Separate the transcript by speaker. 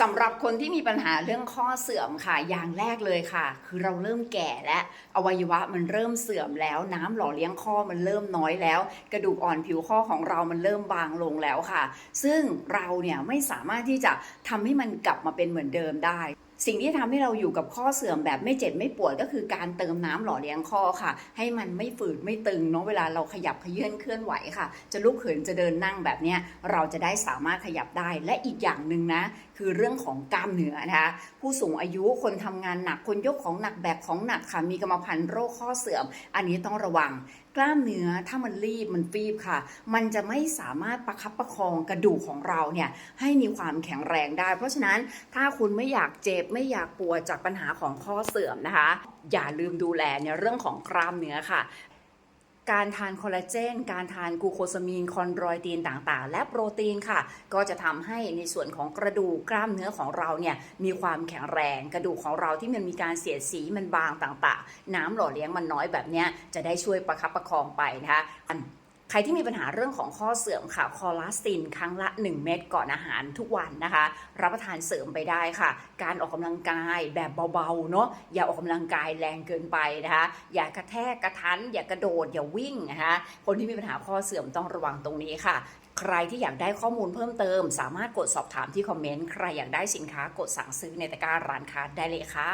Speaker 1: สำหรับคนที่มีปัญหาเรื่องข้อเสื่อมค่ะ อย่างแรกเลยค่ะ คือเราเริ่มแก่และอวัยวะมันเริ่มเสื่อมแล้ว น้ำหล่อเลี้ยงข้อมันเริ่มน้อยแล้ว กระดูกอ่อนผิวข้อของเรามันเริ่มบางลงแล้วค่ะ ซึ่งเราเนี่ยไม่สามารถที่จะทำให้มันกลับมาเป็นเหมือนเดิมได้ สิ่งที่ทำให้เราอยู่กับข้อเสื่อมแบบไม่เจ็บไม่ปวดก็คือการเติมน้ำหล่อเลี้ยงข้อค่ะ ให้มันไม่ฝืดไม่ตึงเนาะเวลาเราขยับเขยื่อนเคลื่อนไหวค่ะ จะลุกเขินจะเดินนั่งแบบเนี้ยเราจะได้สามารถขยับได้และอีกอย่างหนึ่งนะ คือเรื่องของกล้ามเนื้อนะคะผู้สูงอายุคนทำงานหนักคนยกของหนักแบกของหนักค่ะมีกรรมพันธุ์โรคข้อเสื่อม อันนี้ต้องระวังกล้ามเนื้อถ้ามันรีบมันฟีบค่ะ มันจะไม่สามารถประคับประคองกระดูกของเราเนี่ยให้มีความแข็งแรงได้ เพราะฉะนั้นถ้าคุณไม่อยากเจ็บไม่อยากปวดจากปัญหาของข้อเสื่อมนะคะ อย่าลืมดูแลในเรื่องของกล้ามเนื้อค่ะ การทานคอลลาเจน การทานกูโคซามีนคอนดรอยตีนต่างๆ และโปรตีนค่ะ ก็จะทำให้ในส่วนของกระดูกกล้ามเนื้อของเราเนี่ยมีความแข็งแรง กระดูกของเราที่มันมีการเสียดสีมันบางต่างๆ น้ำหล่อเลี้ยงมันน้อยแบบเนี้ยจะได้ช่วยประคับประคองไปนะคะอัน ใครที่มีปัญหาเรื่องของข้อเสื่อมค่ะ คอลาสติน ครั้งละ 1 เม็ดก่อนอาหารทุกวันนะคะ รับประทานเสริมไปได้ค่ะ การออกกำลังกายแบบเบาๆเนาะอย่าออกกำลังกายแรงเกินไปนะคะ อย่ากระแทกกระทัน อย่ากระโดด อย่าวิ่งนะคะคนที่มีปัญหาข้อเสื่อมต้องระวังตรงนี้ค่ะใครที่อยากได้ข้อมูลเพิ่มเติม สามารถกดสอบถามที่คอมเมนต์ ใครอยากได้สินค้ากดสั่งซื้อในตะกร้าร้านค้าได้เลยค่ะ